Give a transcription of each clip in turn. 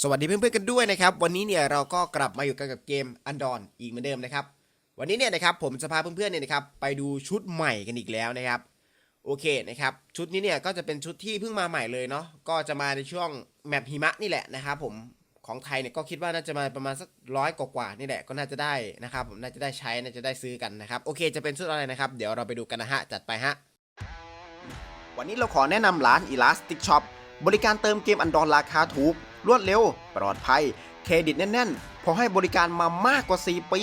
สวัสดีเพื่อนๆกันด้วยนะครับ วันนี้เนี่ยเราก็กลับมาอยู่กันกับเกมอันดอนอีกเหมือนเดิมนะครับ วันนี้เนี่ยนะครับผมจะพาเพื่อนๆเนี่ยนะครับไปดูชุดใหม่กันอีกแล้วนะครับ โอเคนะครับชุดนี้เนี่ยก็จะเป็นชุดที่เพิ่งมาใหม่เลยเนาะก็จะมาในช่วงแมปหิมะนี่แหละนะครับผมของไทยเนี่ยก็คิดว่าน่าจะมาประมาณสักร้อยกว่าๆนี่แหละก็น่าจะได้นะครับผมน่าจะได้ใช้น่าจะได้ซื้อกันนะครับโอเคจะเป็นชุดอะไรนะครับเดี๋ยวเราไปดูกันนะฮะจัดไปฮะวันนี้เราขอแนะนำร้าน Elastic Shop บริการเติมเกมอันดอนราคาถูก รวดเร็ว ปลอดภัย เครดิตแน่นๆ พอให้บริการมามากกว่า 4 ปี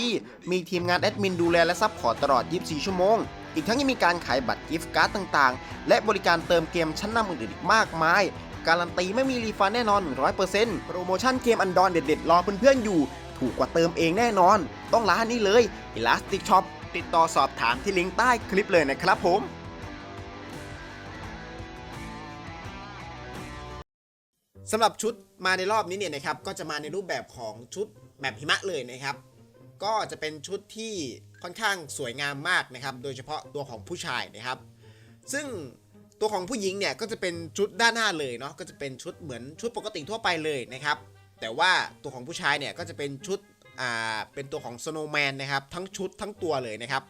มีทีมงานแอดมินดูแลและซัพพอร์ตตลอด 24 ชั่วโมง อีกทั้งยังมีการขายบัตรกิฟต์การ์ดต่างๆ และบริการเติมเกมชั้นนำอื่นๆอีกมากมาย การันตีไม่มีรีฟันแน่นอน 100%โปรโมชั่นเกมอันดอนเด็ดๆ รอเพื่อนๆอยู่ ถูกกว่าเติมเองแน่นอน ต้องร้านนี้เลย Elastic Shop ติดต่อสอบถามที่ลิงก์ใต้คลิปเลยนะครับผมสำหรับชุด มาในรอบนี้เนี่ยนะครับก็จะมาในรูปแบบของชุดแบบหิมะเลยนะครับ ก็จะเป็นชุดที่ค่อนข้างสวยงามมากนะครับ โดยเฉพาะตัวของผู้ชายนะครับ ซึ่งตัวของผู้หญิงเนี่ยก็จะเป็นชุดด้านหน้าเลยเนาะก็จะเป็นชุดเหมือนชุดปกติทั่วไปเลยนะครับ แต่ว่าตัวของผู้ชายเนี่ยก็จะเป็นชุดอ่าเป็นตัวของ snowman นะครับทั้งชุดทั้งตัวเลยนะครับ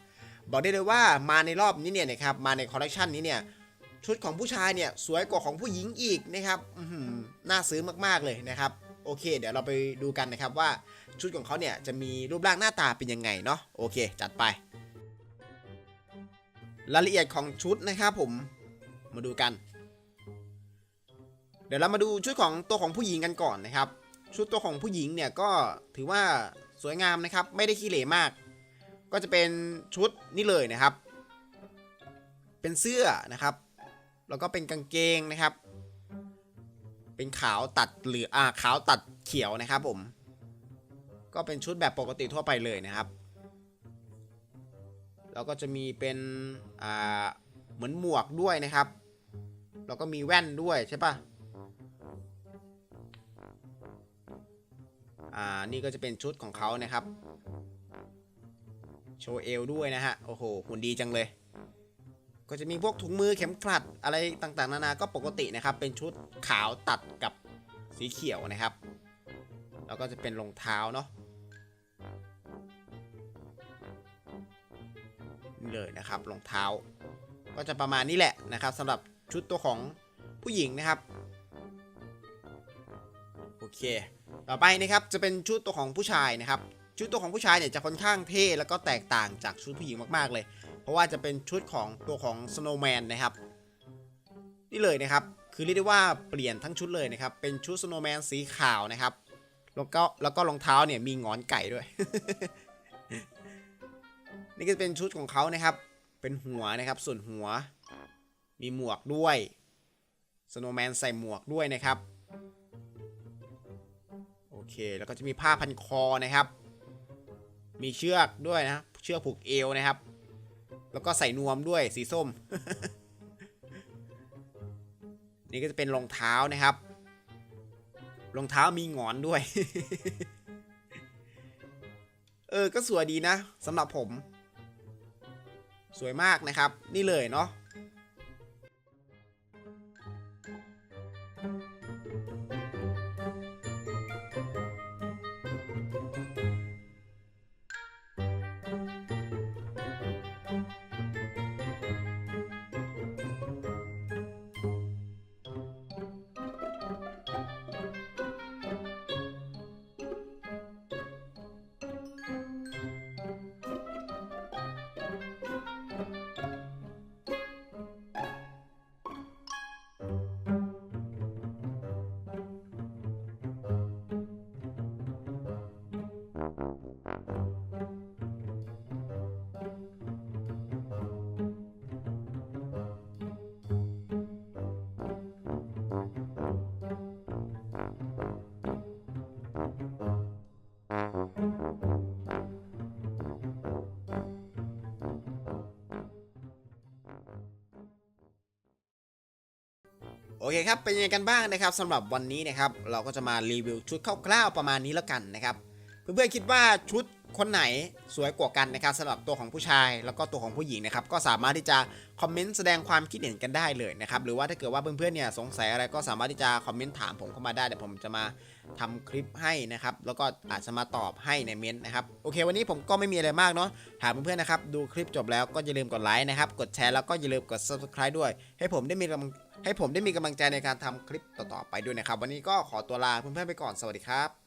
บอกได้เลยว่ามาในรอบนี้เนี่ยนะครับมาในคอลเลคชันนี้เนี่ย ชุดของผู้ชายเนี่ยสวยกว่าของผู้หญิงอีกนะครับน่าซื้อมากๆเลยนะครับโอเค เดี๋ยวเราไปดูกันนะครับว่าชุดของเขาเนี่ยจะมีรูปร่างหน้าตาเป็นยังไงเนาะโอเค จัดไป รายละเอียดของชุดนะครับผมมาดูกัน เดี๋ยวเรามาดูชุดของตัวของผู้หญิงกันก่อนนะครับ ชุดตัวของผู้หญิงเนี่ยก็ถือว่าสวยงามนะครับ ไม่ได้ขี้เหร่มาก ก็จะเป็นชุดนี่เลยนะครับ เป็นเสื้อนะครับ แล้วก็เป็นกางเกงนะครับ เป็นขาวตัดหลืออ่าขาวตัดเขียวนะครับผม ก็เป็นชุดแบบปกติทั่วไปเลยนะครับ แล้วก็จะมีเป็นอ่าเหมือนหมวกด้วยนะครับ แล้วก็มีแว่นด้วยใช่ปะอ่านี่ก็จะเป็นชุดของเขานะครับ โชว์เอวด้วยนะฮะ โอ้โหหุ่นดีจังเลย ก็จะมีพวกถุงมือเข็มกลัดอะไรต่างๆ นานาก็ปกตินะครับ เป็นชุดขาวตัดกับสีเขียวนะครับ แล้วก็จะเป็นรองเท้าเนาะเลยนะครับรองเท้า ก็จะประมาณนี้แหละนะครับสำหรับชุดตัวของผู้หญิงนะครับโอเค ต่อไปนะครับจะเป็นชุดตัวของผู้ชายนะครับ ชุดตัวของผู้ชายเนี่ยจะค่อนข้างเท่แล้วก็แตกต่างจากชุดผู้หญิงมากๆเลย ราะว่าจะเป็นชุดของตัวของ Snowman นะครับ นี่เลยนะครับ คือเรียกได้ว่าเปลี่ยนทั้งชุดเลยนะครับ เป็นชุด Snowman สีขาวนะครับ แล้วก็แล้วก็รองเท้าเนี่ยมีงอนไก่ด้วย นี่ก็จะเป็นชุดของเขานะครับ เป็นหัวนะครับ ส่วนหัว มีหมวกด้วย Snowman ใส่หมวกด้วยนะครับ โอเค แล้วก็จะมีผ้าพันคอนะครับ มีเชือกด้วยนะ เชือกผูกเอวนะครับ แล้วก็ใส่นวมด้วยสีส้ม นี่ก็จะเป็นรองเท้านะครับ รองเท้ามีงอนด้วย เออ ก็สวยดีนะสำหรับผม สวยมากนะครับ นี่เลยเนาะ โอเคครับ เป็นยังไงกันบ้างนะครับสำหรับวันนี้นะครับ เราก็จะมารีวิวชุดคร่าวๆประมาณนี้แล้วกันนะครับ เพื่อนๆคิดว่าชุดคนไหนสวยกว่ากันนะครับสำหรับตัวของผู้ชายแล้วก็ตัวของผู้หญิงนะครับก็สามารถที่จะคอมเมนต์แสดงความคิดเห็นกันได้เลยนะครับหรือว่าถ้าเกิดว่าเพื่อนๆเนี่ยสงสัยอะไรก็สามารถที่จะคอมเมนต์ถามผมเข้ามาได้เดี๋ยวผมจะมาทำคลิปให้นะครับแล้วก็อาจจะมาตอบให้ในเม้นต์นะครับโอเค วันนี้ผมก็ไม่มีอะไรมากเนาะถามเพื่อนๆนะครับดูคลิปจบแล้วก็อย่าลืมกดไลค์นะครับกดแชร์แล้วก็อย่าลืมกด subscribe ด้วย ให้ผมได้มีกำลังให้ผมได้มีกำลังใจในการทำคลิปต่อๆไปด้วยนะครับวันนี้ก็ขอตัวลาเพื่อนๆไปก่อนสวัสดีครับ